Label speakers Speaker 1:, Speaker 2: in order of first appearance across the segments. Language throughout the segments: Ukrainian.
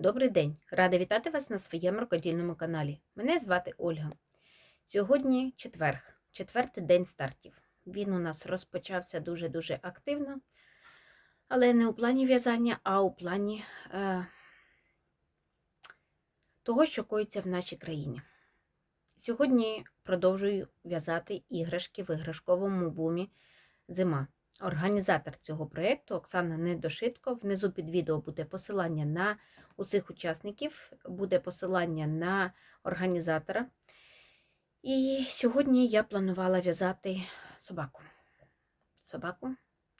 Speaker 1: Добрий день! Рада вітати вас на своєму рукодільному каналі. Мене звати Ольга. Сьогодні четверг, четвертий день стартів. Він у нас розпочався дуже-дуже активно, але не у плані в'язання, а у плані е, того, що коїться в нашій країні. Сьогодні продовжую в'язати іграшки в іграшковому бумі Зима. Організатор цього проєкту Оксана Недошитко. Внизу під відео буде посилання на усіх учасників, буде посилання на організатора. І сьогодні я планувала в'язати собаку. Собаку,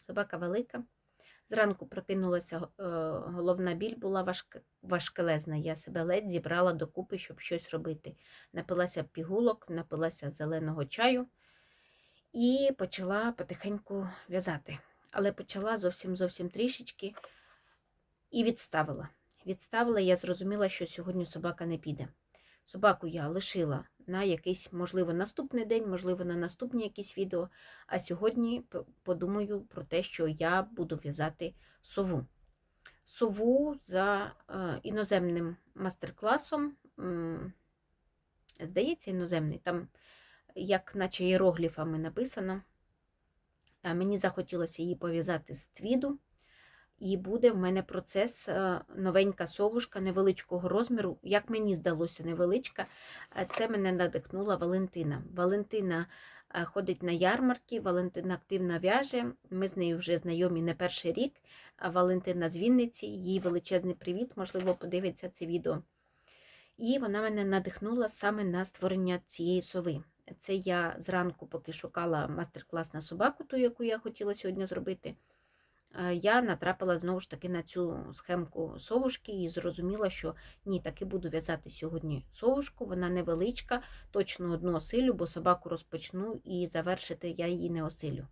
Speaker 1: собака велика. Зранку прокинулася, е, головна біль була важкелезна. Я себе ледь зібрала докупи, щоб щось робити. Напилася пігулок, напилася зеленого чаю і почала потихеньку в'язати. Але почала зовсім зовсім трішечки і відставила. Відставила, я зрозуміла, що сьогодні собака не піде. Собаку я лишила на якийсь, можливо, наступний день, можливо, на наступні якісь відео. А сьогодні подумаю про те, що я буду в'язати сову. Сову за е, іноземним мастер-класом. Здається, іноземний. Там як наче іерогліфами написано. Мені захотілося її пов'язати з твіду, і буде в мене процес е, новенька совушка невеличкого розміру. Як мені здалося, невеличка. Е, Це мене надихнула Валентина. Валентина е, ходить на ярмарки, Валентина активно в'яже. Ми з нею вже знайомі не перший рік. Валентина з Вінниці, їй величезний привіт, можливо, подивиться це відео. І вона мене надихнула саме на створення цієї сови. Це я зранку, поки шукала мастер-клас на собаку, ту, яку я хотіла сьогодні зробити. Е, Я натрапила знову ж таки на цю схемку совушки і зрозуміла, що ні, таки буду в'язати сьогодні совушку. Вона невеличка, точно одну осилю, бо собаку розпочну і завершити я її не осилю.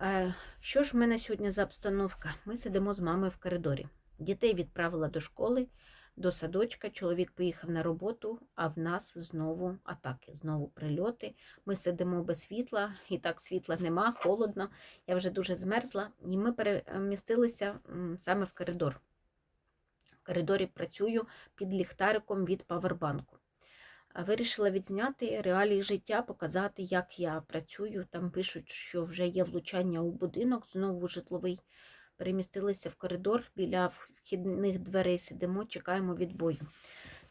Speaker 1: Е, Що ж в мене сьогодні за обстановка? Ми сидимо з мамою в коридорі. Дітей відправила до школи до садочка. Чоловік поїхав на роботу, а в нас знову атаки, знову прильоти. Ми сидимо без світла, і так світла нема, холодно. Я вже дуже змерзла, і ми перемістилися саме в коридор. В коридорі працюю під ліхтариком від павербанку. Вирішила відзняти реалії життя, показати, як я працюю. Там пишуть, що вже є влучання у будинок, знову житловий. Перемістилися в коридор біля вхідних дверей, сидимо, чекаємо відбою.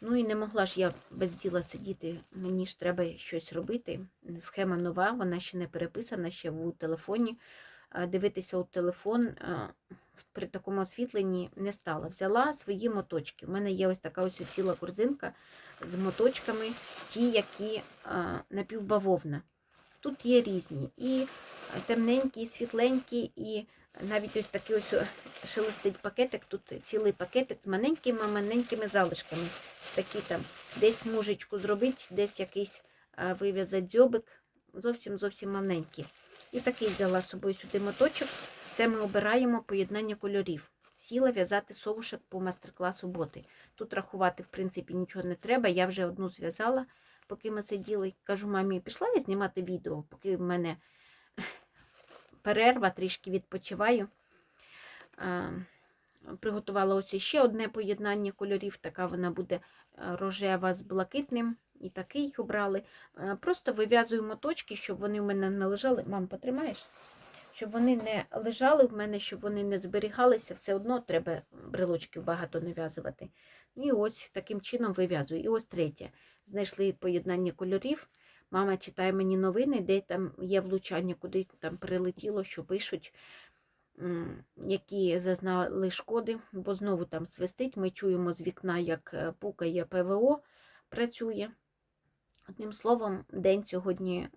Speaker 1: Ну і не могла ж я без діла сидіти, мені ж треба щось робити. Схема нова, вона ще не переписана, ще у телефоні. Дивитися у телефон при такому освітленні не стала. Взяла свої моточки. У мене є ось така ось ціла корзинка з моточками, ті, які напівбавовна. Тут є різні. І темненькі, і світленькі, і навіть ось такий ось е, шелестить пакетик, тут цілий пакетик з маленькими маленькими залишками. Такі там десь смужечку зробити, десь якийсь а, вив'язати дзьобик, зовсім зовсім маленький. І такий взяла з собою сюди моточок. Це ми обираємо поєднання кольорів. Сіла в'язати совушек по майстер-класу боти. Тут рахувати, в принципі, нічого не треба. Я вже одну зв'язала, поки ми сиділи. Кажу, мамі, пішла я знімати відео, поки в мене перерва, трішки відпочиваю. Приготувала ось ще одне поєднання кольорів, така вона буде е, рожева з блакитним. І такий обрали. Е, Просто вив'язую моточки, щоб вони в мене не лежали. Мам, потримаєш? Щоб вони не лежали в мене, щоб вони не зберігалися, все одно треба брелочків багато нав'язувати. І ось таким чином вив'язую. І ось третє. Знайшли поєднання кольорів. Мама читає мені новини, де там є влучання, куди там прилетіло, що пишуть, які зазнали шкоди, бо знову там свистить. Ми чуємо з вікна, як е, пукає ПВО, працює. Одним словом, день сьогодні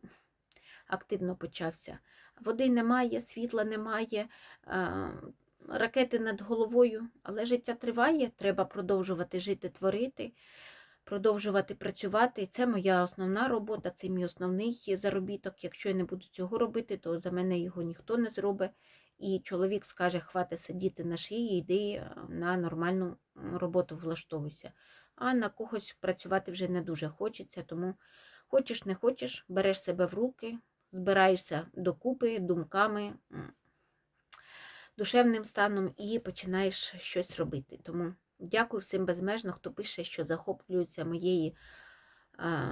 Speaker 1: активно почався. Води немає, світла немає, ракети над головою, але життя триває, треба продовжувати жити, творити, продовжувати працювати. Це моя основна робота, це мій основний заробіток. Якщо я не буду цього робити, то за мене його ніхто не зробить. І чоловік скаже, хватить сидіти на шиї, йди е, на нормальну роботу влаштовуйся. А на когось працювати вже не дуже хочеться, тому хочеш, не хочеш, береш себе в руки, збираєшся докупи думками, душевним станом і починаєш щось робити. Тому Дякую всім безмежно, хто пише, що захоплюється моєю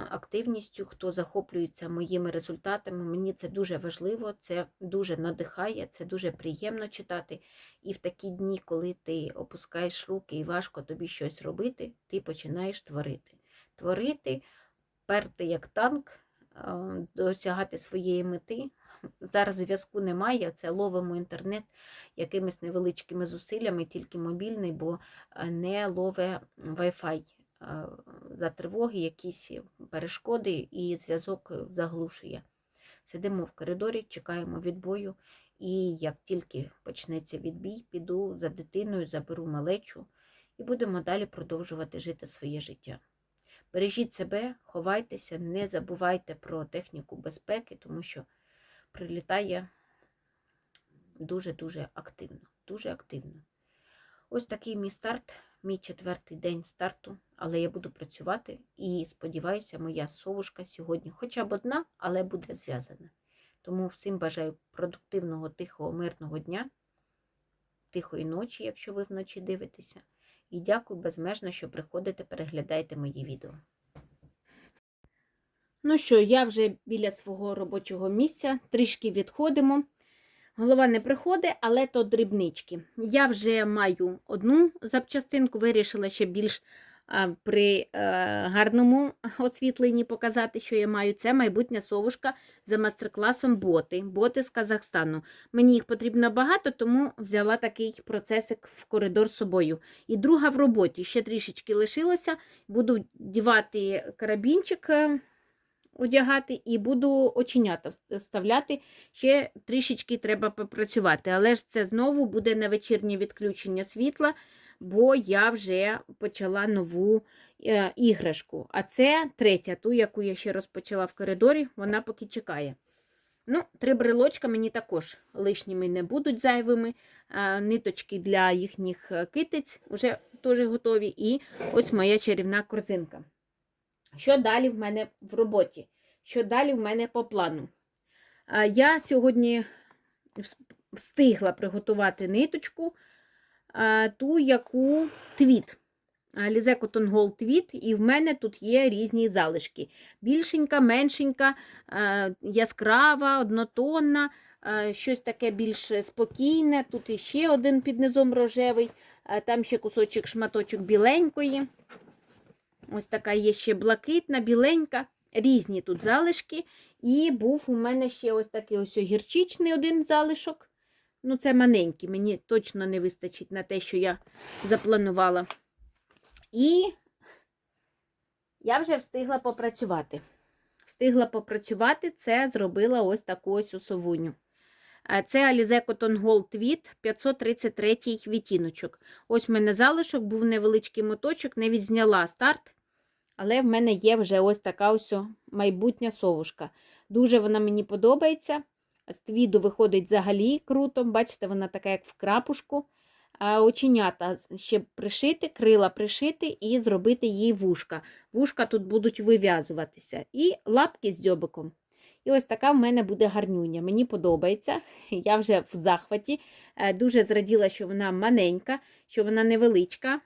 Speaker 1: активністю, хто захоплюється моїми результатами. Мені це дуже важливо, це дуже надихає, це дуже приємно читати. І в такі дні, коли ти опускаєш руки і важко тобі щось робити, ти починаєш творити. Творити, перти як танк, досягати своєї мети. Зараз зв'язку немає, це ловимо інтернет якимись невеличкими зусиллями, тільки мобільний, бо е, не лове Wi-Fi е, за тривоги, якісь перешкоди і зв'язок заглушує. Сидимо в коридорі, чекаємо відбою, і як тільки почнеться відбій, піду за дитиною, заберу малечу і будемо далі продовжувати жити своє життя. Бережіть себе, ховайтеся, не забувайте про техніку безпеки, тому що прилітає дуже-дуже активно. Дуже активно. Ось такий мій старт, мій четвертий день старту, але я буду працювати і сподіваюся, моя совушка сьогодні хоча б одна, але буде зв'язана. Тому всім бажаю продуктивного, тихого, мирного дня, тихої ночі, якщо ви вночі дивитеся. І дякую безмежно, що приходите, переглядаєте мої відео. Ну що, я вже біля свого робочого місця, трішки відходимо. Голова не приходить, але то дрібнички. Я вже маю одну запчастинку, вирішила ще більш при а, гарному освітленні показати, що я маю. Це майбутня совушка за мастер-класом боти. Боти з Казахстану. Мені їх потрібно багато, тому взяла такий процесик в коридор з собою. І друга в роботі. Ще трішечки лишилося. Буду дівати карабінчик. Одягати і буду оченята вставляти. Ще трішечки треба попрацювати. Але ж це знову буде на вечірнє відключення світла, бо я вже почала нову е, іграшку. А це третя, ту, яку я ще розпочала в коридорі, вона поки чекає. Ну, Три брелочка мені також лишніми не будуть зайвими. Ниточки для їхніх е, китиць вже теж готові. І ось моя чарівна корзинка. Що далі в мене в роботі? Що далі в мене по плану? Я сьогодні встигла приготувати ниточку, ту, яку твіт. Лізе Gold твіт, і в мене тут є різні залишки. Більшенька, меншенька, яскрава, однотонна, щось таке більш спокійне. Тут іще один під низом рожевий, там ще кусочок шматочок біленької. Ось така є ще блакитна, біленька, різні тут залишки. І був у мене ще ось такий ось гірчичний один залишок. Ну, це маленький, мені точно не вистачить на те, що я запланувала. І я вже встигла попрацювати. Встигла попрацювати, це зробила ось таку ось усовуню. Це Alize Cotton Gold Tweed 533 відтіночок. Ось в мене залишок, був невеличкий моточок, не відзняла старт. Але в мене є вже ось така ось майбутня совушка. Дуже вона мені подобається. З твіду виходить взагалі круто. Бачите, вона така, як в крапушку. А оченята ще пришити, крила пришити і зробити їй вушка. Вушка тут будуть вив'язуватися. І лапки з дзьобиком. І ось така в мене буде гарнюня. Мені подобається. Я вже в захваті. Е, Дуже зраділа, що вона маленька, що вона невеличка.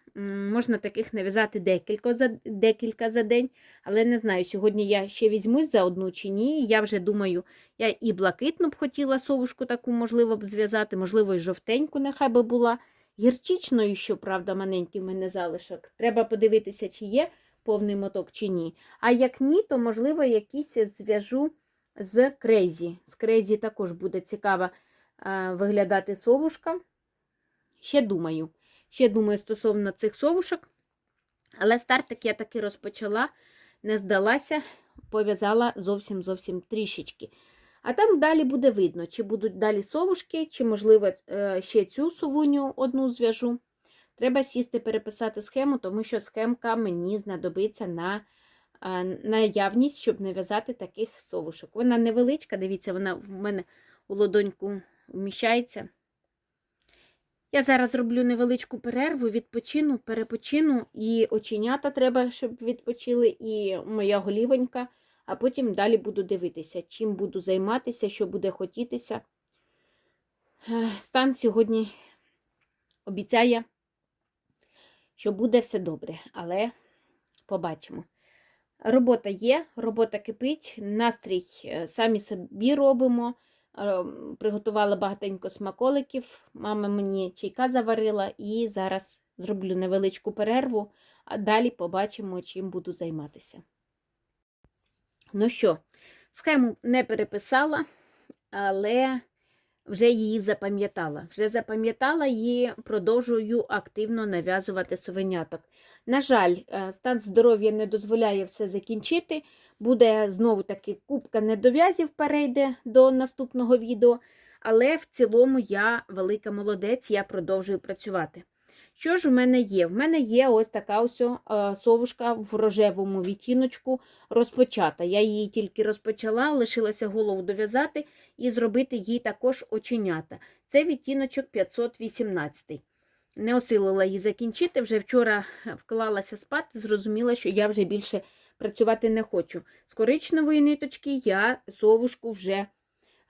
Speaker 1: Можна таких нав'язати декілька за, декілька за день. Але не знаю, сьогодні я ще візьмусь за одну чи ні. Я вже думаю, я і блакитну б хотіла совушку таку, можливо, б зв'язати, можливо, і жовтеньку нехай би була. Гірчичною, щоправда, маленький в мене залишок. Треба подивитися, чи є повний моток, чи ні. А як ні, то, можливо, якісь зв'яжу з крейзі. З крейзі також буде цікаво е, виглядати совушка. Ще думаю. Ще думаю стосовно цих совушок. Але стартик я таки розпочала, не здалася, пов'язала зовсім зовсім трішечки. А там далі буде видно, чи будуть далі совушки, чи, можливо, е, ще цю совуню одну зв'яжу. Треба сісти, переписати схему, тому що схемка мені знадобиться на наявність, щоб нав'язати таких совушок. Вона невеличка, дивіться, вона в мене у ладоньку вміщається. Я зараз роблю невеличку перерву, відпочину, перепочину, і оченята треба, щоб відпочили, і моя голівонька, а потім далі буду дивитися, чим буду займатися, що буде хотітися. Стан сьогодні обіцяє, що буде все добре, але побачимо. Робота є, робота кипить, настрій е, самі собі робимо. Е, Приготувала багатенько смаколиків. Мама мені чайка заварила і зараз зроблю невеличку перерву, а далі побачимо, чим буду займатися. Ну що, схему не переписала, але вже її запам'ятала. Вже запам'ятала і продовжую активно нав'язувати совеняток. На жаль, е, стан здоров'я не дозволяє все закінчити. Буде знову таки кубка недов'язів перейде до наступного відео. Але в цілому я велика молодець, я продовжую працювати. Що ж у мене є? В мене є ось така ось е, совушка в рожевому відтіночку розпочата. Я її тільки розпочала, лишилося голову дов'язати і зробити їй також оченята. Це відтіночок 518. Не осилила її закінчити. Вже вчора вклалася спати, зрозуміла, що я вже більше працювати не хочу. З коричневої ниточки я совушку вже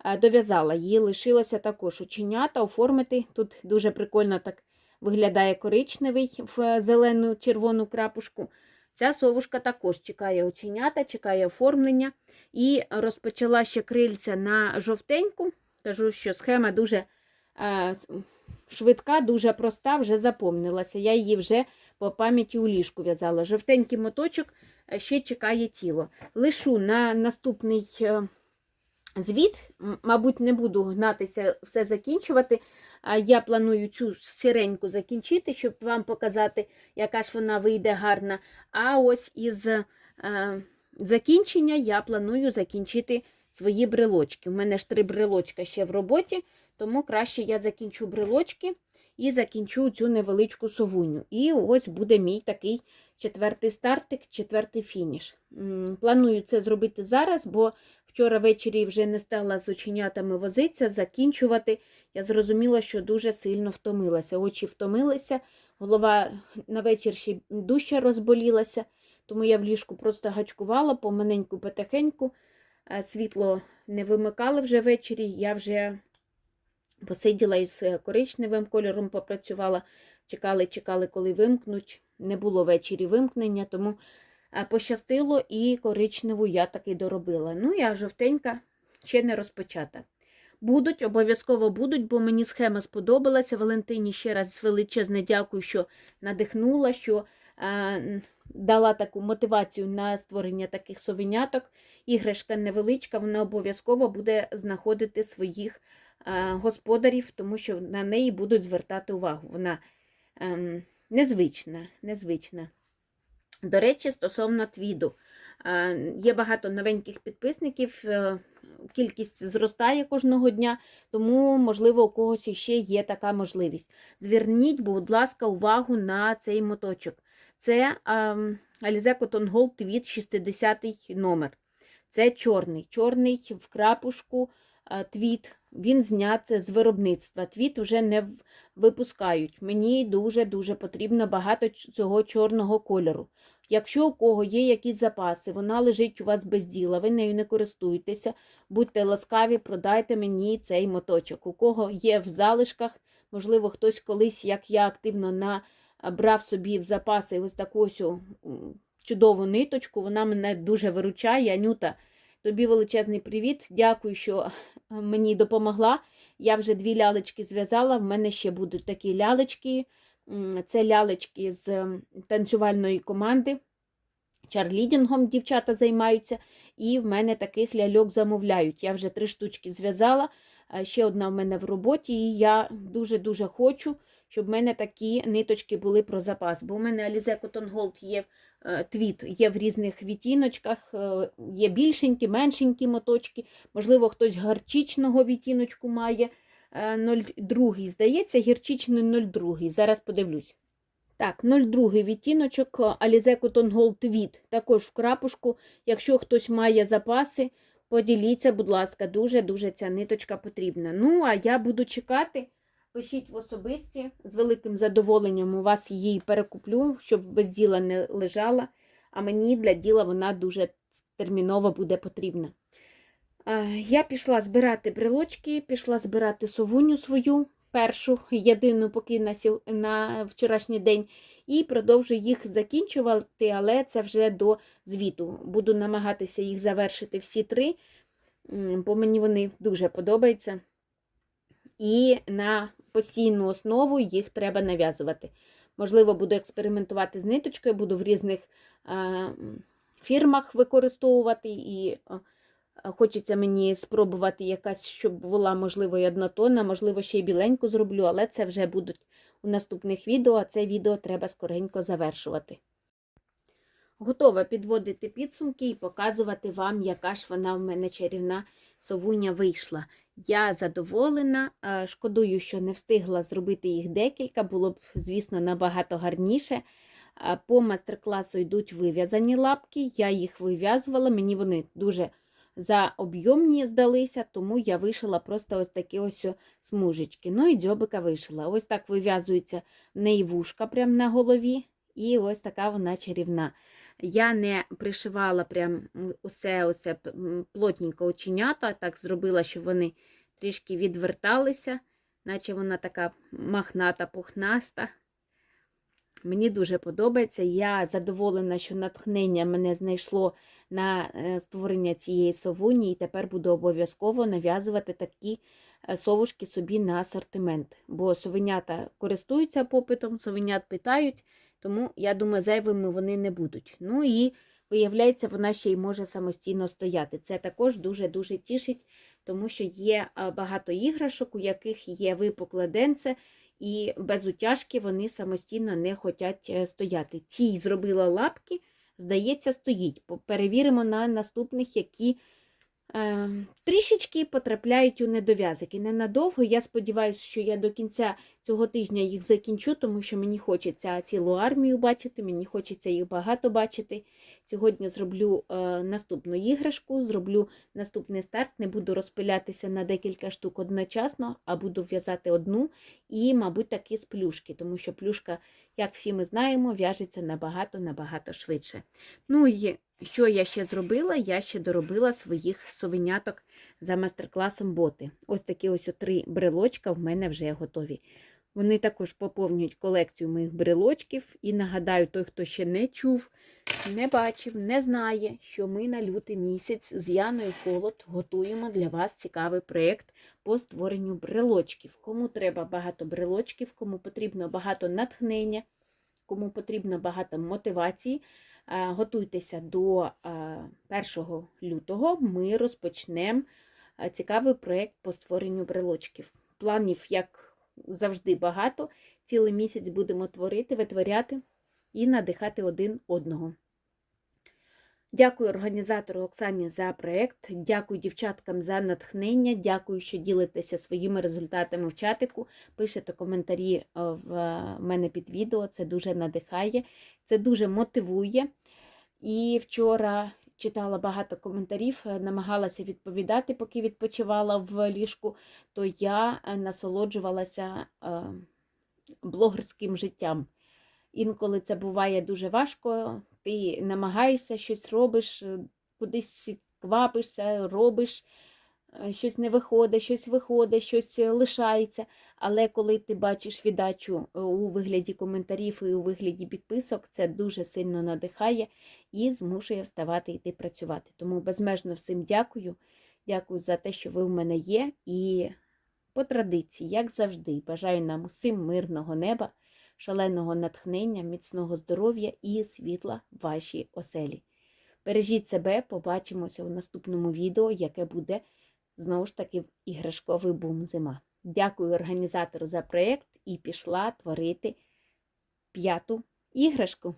Speaker 1: е, дов'язала. Її лишилося також оченята оформити. Тут дуже прикольно так виглядає коричневий в зелену червону крапушку. Ця совушка також чекає оченята, чекає оформлення. І розпочала ще крильця на жовтеньку. Кажу, що схема дуже е, швидка, дуже проста, вже запомнилася. Я її вже по пам'яті у ліжку в'язала. Жовтенький моточок е, ще чекає тіло. Лишу на наступний е, звіт, мабуть, не буду гнатися все закінчувати. А Я планую цю сіреньку закінчити, щоб вам показати, яка ж вона вийде гарна. А ось із е, закінчення я планую закінчити свої брелочки. У мене ж три брелочка ще в роботі, тому краще я закінчу брелочки і закінчу цю невеличку совуню. І ось буде мій такий четвертий стартик, четвертий фініш. Планую це зробити зараз, бо вчора ввечері вже не стала з оченятами возитися, закінчувати. Я зрозуміла, що дуже сильно втомилася. Очі втомилися, голова на вечір ще дужче розболілася, тому я в ліжку просто гачкувала помаленьку, потихеньку. Е, Світло не вимикали вже ввечері. Я вже посиділа із е, коричневим кольором, попрацювала, чекали, чекали, коли вимкнуть. Не було ввечері вимкнення, тому пощастило і коричневу я таки доробила. Ну, я жовтенька ще не розпочата. Будуть, обов'язково будуть, бо мені схема сподобалася. Валентині ще раз величезне дякую, що надихнула, що е, дала таку мотивацію на створення таких совеняток. Іграшка невеличка, вона обов'язково буде знаходити своїх е, господарів, тому що на неї будуть звертати увагу. Вона незвична, незвична. До речі, стосовно твіду. Е, Є багато новеньких підписників, е, кількість зростає кожного дня, тому, можливо, у когось іще є така можливість. Зверніть, будь ласка, увагу на цей моточок. Це ем, Alize Cotton Gold Tweed 60 номер. Це чорний. Чорний в крапушку твіт. Він знят з виробництва. Твіт вже не випускають. Мені дуже-дуже потрібно багато цього чорного кольору. Якщо у кого є якісь запаси, вона лежить у вас без діла, ви нею не користуєтеся, будьте ласкаві, продайте мені цей моточок. У кого є в залишках, можливо, хтось колись, як я активно на, брав собі в запаси ось таку ось чудову ниточку, вона мене дуже виручає. Анюта, тобі величезний привіт. Дякую, що мені допомогла. Я вже дві лялечки зв'язала, в мене ще будуть такі лялечки. Це лялечки з танцювальної команди. Чарлідінгом дівчата займаються, і в мене таких ляльок замовляють. Я вже три штучки зв'язала, ще одна в мене в роботі, і я дуже-дуже хочу, щоб в мене такі ниточки були про запас. Бо в мене Alize Cotton Gold є е, твіт, є в різних відтіночках, е, є більшенькі, меншенькі моточки. Можливо, хтось гарчичного відтіночку має. Е, 0,2, здається, гірчичний 0,2. Зараз подивлюсь. Так, 0,2 відтіночок Alize Cotton Gold Tweed. Також в крапушку. Якщо хтось має запаси, поділіться, будь ласка, дуже-дуже ця ниточка потрібна. Ну, а я буду чекати. Пишіть в особисті, з великим задоволенням у вас її перекуплю, щоб без діла не лежала. А мені для діла вона дуже терміново буде потрібна. Я пішла збирати брелочки, пішла збирати совуню свою, першу, єдину поки на, на вчорашній день. І продовжую їх закінчувати, але це вже до звіту. Буду намагатися їх завершити всі три, бо мені вони дуже подобаються. І на постійну основу їх треба нав'язувати. Можливо, буду експериментувати з ниточкою, буду в різних е, фірмах використовувати. І е, хочеться мені спробувати якась, щоб була, можливо, і однотонна, можливо, ще й біленьку зроблю, але це вже будуть у наступних відео, а це відео треба скоренько завершувати. Готова підводити підсумки і показувати вам, яка ж вона в мене чарівна совуня вийшла. Я задоволена, е, шкодую, що не встигла зробити їх декілька, було б, звісно, набагато гарніше. Е, По майстер-класу йдуть вив'язані лапки, я їх вив'язувала, мені вони дуже заоб'ємні здалися, тому я вишила просто ось такі ось смужечки. Ну і дзьобика вишила. Ось так вив'язується в неї вушка прямо на голові, і ось така вона чарівна. Я не пришивала прям усе м, плотненько оченята, так зробила, щоб вони трішки відверталися, наче вона така махната, пухнаста. Мені дуже подобається. Я задоволена, що натхнення мене знайшло на е, створення цієї совуні, і тепер буду обов'язково нав'язувати такі е, совушки собі на асортимент. Бо совенята користуються попитом, совенят питають, тому я думаю, зайвими вони не будуть. Ну і виявляється, вона ще й може самостійно стояти. Це також дуже-дуже тішить, тому що є багато іграшок, у яких є випукле денце, і без утяжки вони самостійно не хочуть е, стояти. Цій зробила лапки, здається, стоїть. Перевіримо на наступних, які е, трішечки потрапляють у недов'язок. І ненадовго. Я сподіваюся, що я до кінця цього тижня їх закінчу, тому що мені хочеться цілу армію бачити, мені хочеться їх багато бачити. Сьогодні зроблю е, наступну іграшку, зроблю наступний старт, не буду розпилятися на декілька штук одночасно, а буду в'язати одну і, мабуть, таки з плюшки, тому що плюшка, як всі ми знаємо, в'яжеться набагато-набагато швидше. Ну і що я ще зробила? Я ще доробила своїх совеняток за майстер-класом боти. Ось такі ось три брелочка в мене вже готові. Вони також поповнюють колекцію моїх брелочків. І нагадаю, той, хто ще не чув, не бачив, не знає, що ми на лютий місяць з Яною Холод готуємо для вас цікавий проєкт по створенню брелочків. Кому треба багато брелочків, кому потрібно багато натхнення, кому потрібно багато мотивації. е, Готуйтеся до е, 1 лютого. Ми розпочнемо е, цікавий проєкт по створенню брелочків. Планів, як завжди, багато. Цілий місяць будемо творити, витворяти і надихати один одного. Дякую організатору Оксані за проєкт. Дякую дівчаткам за натхнення. Дякую, що ділитеся своїми результатами в чатику. Пишете коментарі е, в е, мене під відео. Це дуже надихає, це дуже мотивує. І вчора читала багато коментарів, е, намагалася відповідати, поки відпочивала в ліжку, то я е, насолоджувалася е, блогерським життям. Інколи це буває дуже важко, ти намагаєшся щось робиш, кудись квапишся, робиш, щось не виходить, щось виходить, щось е, лишається. Але коли ти бачиш віддачу е, у вигляді коментарів і у вигляді підписок, це дуже сильно надихає і змушує вставати йти працювати. Тому безмежно всім дякую. Дякую за те, що ви в мене є. І по традиції, як завжди, бажаю нам усім мирного неба, шаленого натхнення, міцного здоров'я і світла в вашій оселі. Бережіть себе, побачимося у наступному відео, яке буде знову ж таки іграшковий бум зима. Дякую організатору за проєкт і пішла творити п'яту іграшку.